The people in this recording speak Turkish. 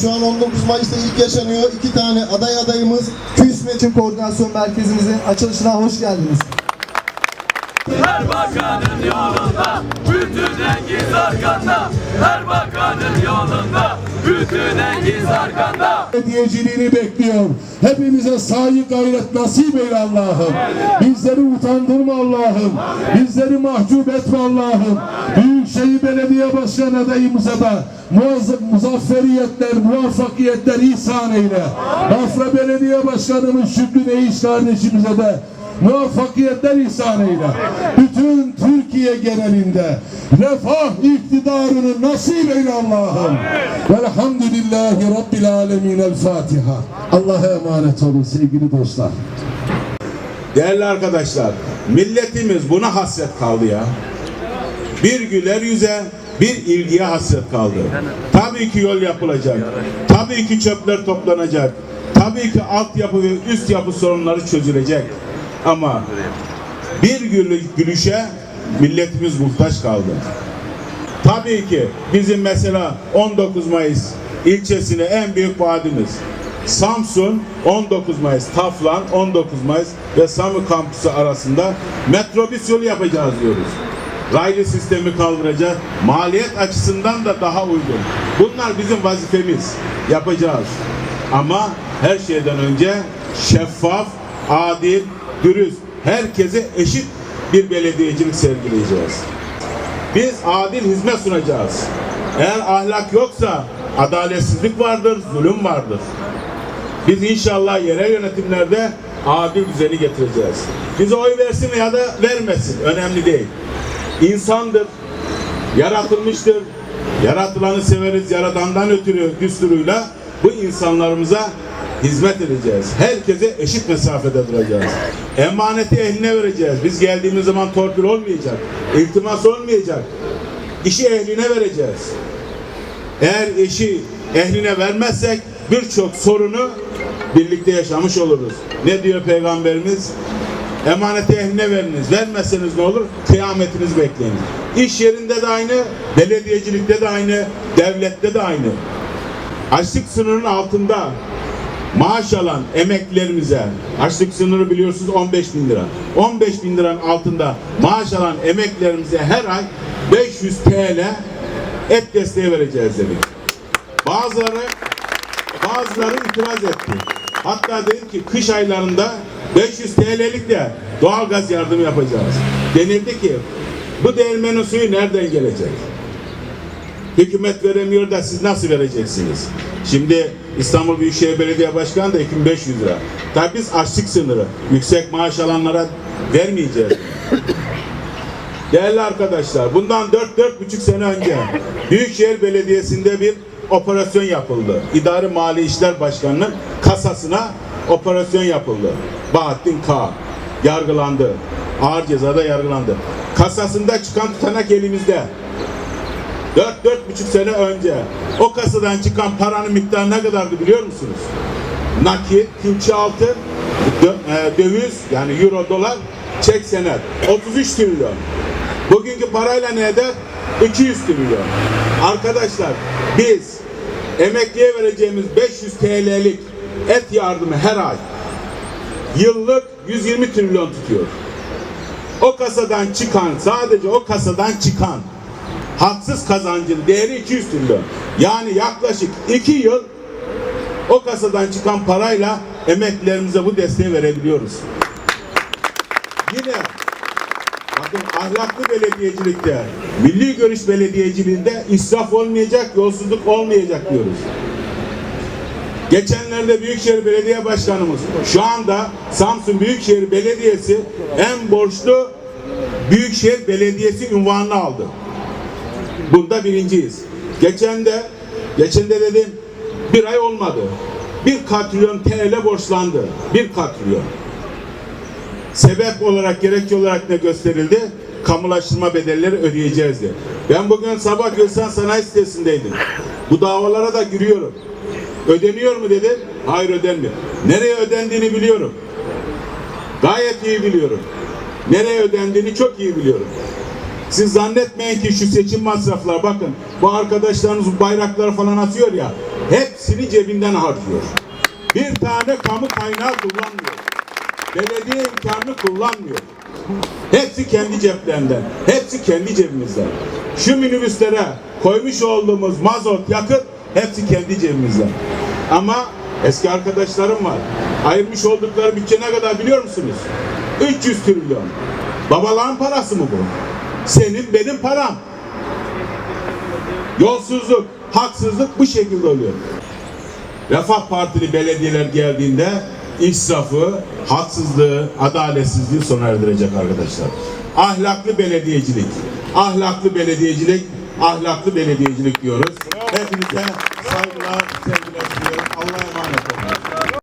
Şu an 19 Mayıs'ta ilk yaşanıyor. İki tane aday adayımız KÜS ve Tüm Koordinasyon Merkezimizin açılışına hoş geldiniz. Her bakanın yolunda bütün engiz arkanda Her bakanın yolunda bütün engiz arkanda belediyeciliğini bekliyor. Hepimize sahi gayret nasip eyle Allah'ım. Bizleri utandırma Allah'ım. Bizleri mahcup etme Allah'ım. Büyükşehir Belediye Başkanı adayımıza da muazzam muzafferiyetler, muvaffakiyetler ihsan eyle. Afra Belediye Başkanımız Şükrü Neyiş kardeşimize de muvaffakiyetler ihsan eyle. Bütün Türkiye genelinde refah iktidarını nasip eyle Allah'ım. Velhamdülillahi Rabbil Alemin. El Fatiha. Allah'a emanet olun sevgili dostlar. Değerli arkadaşlar, milletimiz buna hasret kaldı ya. Bir güler yüze, bir ilgiye hasret kaldı. Tabii ki yol yapılacak. Tabii ki çöpler toplanacak. Tabii ki altyapı ve üst yapı sorunları çözülecek. Ama bir gülü- gülüşe milletimiz muhtaç kaldı. Tabii ki bizim mesela 19 Mayıs ilçesine en büyük vaadimiz. Samsun 19 Mayıs, Taflan 19 Mayıs ve Samı kampüsü arasında metrobüs yolu yapacağız diyoruz. Raylı sistemi kaldıracağız. Maliyet açısından da daha uygun. Bunlar bizim vazifemiz. Yapacağız. Ama her şeyden önce şeffaf, adil, dürüst, herkese eşit bir belediyecilik sergileyeceğiz. Biz adil hizmet sunacağız. Eğer ahlak yoksa adaletsizlik vardır, zulüm vardır. Biz inşallah yerel yönetimlerde adil düzeni getireceğiz. Bize oy versin ya da vermesin. Önemli değil. İnsandır, yaratılmıştır. Yaratılanı severiz, yaradandan ötürü düsturuyla bu insanlarımıza hizmet edeceğiz. Herkese eşit mesafede duracağız. Emaneti ehline vereceğiz. Biz geldiğimiz zaman torpil olmayacak. İltimas olmayacak. İşi ehline vereceğiz. Eğer işi ehline vermezsek birçok sorunu birlikte yaşamış oluruz. Ne diyor Peygamberimiz? Emaneti ehline veriniz. Vermezseniz ne olur? Kıyametiniz bekleyin. İş yerinde de aynı, belediyecilikte de aynı, devlette de aynı. Açlık sınırının altında maaş alan emeklilerimize, açlık sınırı biliyorsunuz 15 bin lira. 15 bin liranın altında maaş alan emeklilerimize her ay 500 TL et desteği vereceğiz dedik. Bazıları bazıları itiraz etti. Hatta dedim ki kış aylarında 500 TL'lik de doğalgaz yardımı yapacağız. Denildi ki bu değirmenin suyu nereden gelecek? Hükümet veremiyor da siz nasıl vereceksiniz? Şimdi İstanbul Büyükşehir Belediye Başkanı da 2500 lira. Tabii biz açlık sınırı, yüksek maaş alanlara vermeyeceğiz. Değerli arkadaşlar, bundan 4-4,5 sene önce Büyükşehir Belediyesi'nde bir operasyon yapıldı. İdari Mali İşler Başkanı'nın kasasına operasyon yapıldı. Bahattin K. yargılandı. Ağır cezada yargılandı. Kasasında çıkan tutanak elimizde. 4-4,5 sene önce o kasadan çıkan paranın miktarı ne kadardı biliyor musunuz? Nakit, külçe altın, dö- e, döviz yani euro, dolar, çek senet. 33 trilyon. Bugünkü parayla ne eder? 200 trilyon. Arkadaşlar biz emekliye vereceğimiz 500 TL'lik et yardımı her ay yıllık 120 trilyon tutuyor. O kasadan çıkan, sadece o kasadan çıkan haksız kazancın değeri 200 trilyon. Yani yaklaşık 2 yıl o kasadan çıkan parayla emeklilerimize bu desteği verebiliyoruz. Yine bakın ahlaklı belediyecilikte, milli görüş belediyeciliğinde israf olmayacak, yolsuzluk olmayacak diyoruz. Geçenlerde Büyükşehir Belediye Başkanımız şu anda Samsun Büyükşehir Belediyesi en borçlu Büyükşehir Belediyesi unvanını aldı. Bunda birinciyiz. Geçen de, geçen de dedim bir ay olmadı. Bir katrilyon TL borçlandı. Bir katrilyon. Sebep olarak, gerekçe olarak ne gösterildi? Kamulaştırma bedelleri ödeyeceğiz diye. Ben bugün sabah Gülsen Sanayi sitesindeydim. Bu davalara da giriyorum. Ödeniyor mu dedi? Hayır ödenmiyor. Nereye ödendiğini biliyorum. Gayet iyi biliyorum. Nereye ödendiğini çok iyi biliyorum. Siz zannetmeyin ki şu seçim masrafları bakın bu arkadaşlarınız bayrakları falan atıyor ya hepsini cebinden harcıyor. Bir tane kamu kaynağı kullanmıyor. Belediye imkanını kullanmıyor. Hepsi kendi ceplerinden. Hepsi kendi cebimizden. Şu minibüslere koymuş olduğumuz mazot, yakıt hepsi kendi cebimizden. Ama eski arkadaşlarım var. Ayırmış oldukları bütçe ne kadar biliyor musunuz? 300 trilyon. Babaların parası mı bu? Senin benim param. Yolsuzluk, haksızlık bu şekilde oluyor. Refah Partili belediyeler geldiğinde israfı, haksızlığı, adaletsizliği sona erdirecek arkadaşlar. Ahlaklı belediyecilik, ahlaklı belediyecilik, ahlaklı belediyecilik diyoruz. Hepinize saygılar, sevgiler sunuyorum. Allah'a emanet olun.